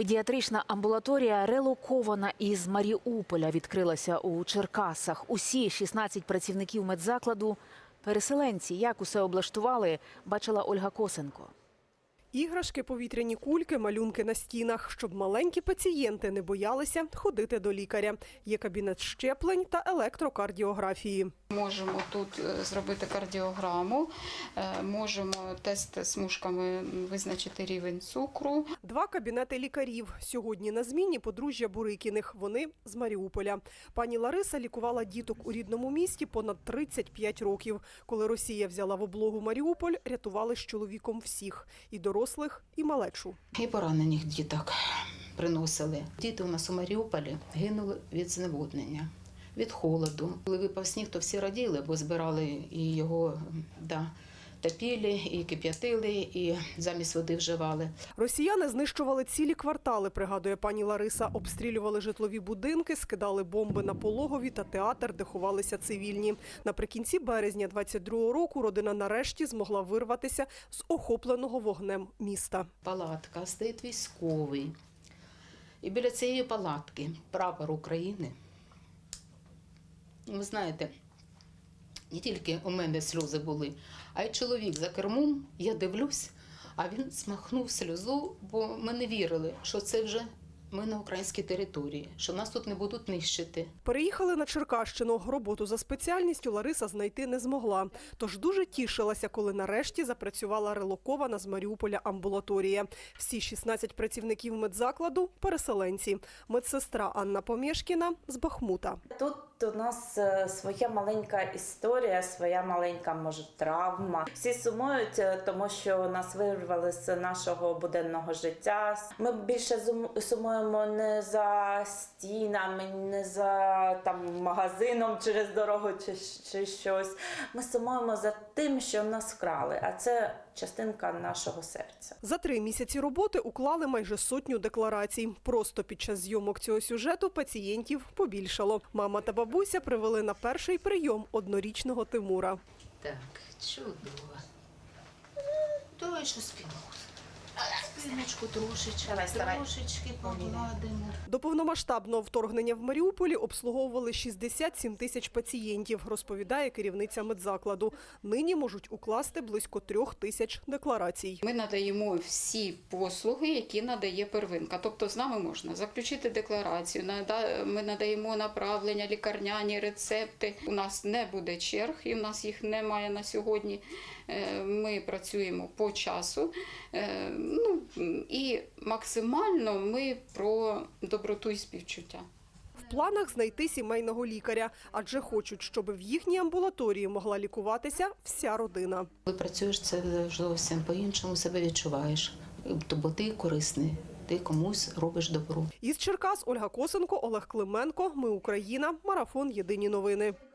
Педіатрична амбулаторія релокована із Маріуполя відкрилася у Черкасах. Усі 16 працівників медзакладу переселенці. Як усе облаштували, бачила Ольга Косенко. Іграшки, повітряні кульки, малюнки на стінах, щоб маленькі пацієнти не боялися ходити до лікаря. Є кабінет щеплень та електрокардіографії. Можемо тут е, зробити кардіограму, е, можемо тест смужками визначити рівень цукру. Два кабінети лікарів. Сьогодні на зміні подружжя Бурикіних. Вони з Маріуполя. Пані Лариса лікувала діток у рідному місті понад 35 років. Коли Росія взяла в облогу Маріуполь, рятували з чоловіком всіх – і дорослих, і малечу. І поранених діток приносили. Діти у нас у Маріуполі гинули від зневоднення, від холоду. Коли випав сніг, то всі раділи, бо збирали і його да, топили, і кип'ятили, і замість води вживали. Росіяни знищували цілі квартали, пригадує пані Лариса. Обстрілювали житлові будинки, скидали бомби на пологові та театр, де ховалися цивільні. Наприкінці березня 22-го року родина нарешті змогла вирватися з охопленого вогнем міста. Палатка стоїть військовий. І біля цієї палатки прапор України. Ви знаєте, не тільки у мене сльози були, а й чоловік за кермом, я дивлюсь, а він смахнув сльозу, бо ми не вірили, що це вже ми на українській території, що нас тут не будуть нищити. Переїхали на Черкащину. Роботу за спеціальністю Лариса знайти не змогла. Тож дуже тішилася, коли нарешті запрацювала релокована з Маріуполя амбулаторія. Всі 16 працівників медзакладу – переселенці. Медсестра Анна Помєшкіна з Бахмута. Тут у нас е, своя маленька історія, своя маленька може травма. Всі сумують, е, тому що нас вирвали з нашого буденного життя. Ми більше сумуємо не за стінами, не за там магазином через дорогу чи, чи щось. Ми сумуємо за тим, що нас вкрали, а це частинка нашого серця. За три місяці роботи уклали майже сотню декларацій. Просто під час зйомок цього сюжету пацієнтів побільшало. Мама та бабуся привели на перший прийом однорічного Тимура. Так, чудово. Давай що спину. Спиночку трошечки, трошечки погладимо. До повномасштабного вторгнення в Маріуполі обслуговували 67 тисяч пацієнтів, розповідає керівниця медзакладу. Нині можуть укласти близько трьох тисяч декларацій. Ми надаємо всі послуги, які надає первинка. Тобто з нами можна заключити декларацію, нада- ми надаємо направлення, лікарняні рецепти. У нас не буде черг, і у нас їх немає на сьогодні. Е, Ми працюємо по часу. Е, Ну і максимально ми про доброту і співчуття. В планах знайти сімейного лікаря, адже хочуть, щоб в їхній амбулаторії могла лікуватися вся родина. Коли працюєш, це зовсім по-іншому себе відчуваєш. Бо ти корисний, ти комусь робиш добро. Із Черкас Ольга Косенко, Олег Клименко. Ми Україна. Марафон. Єдині новини.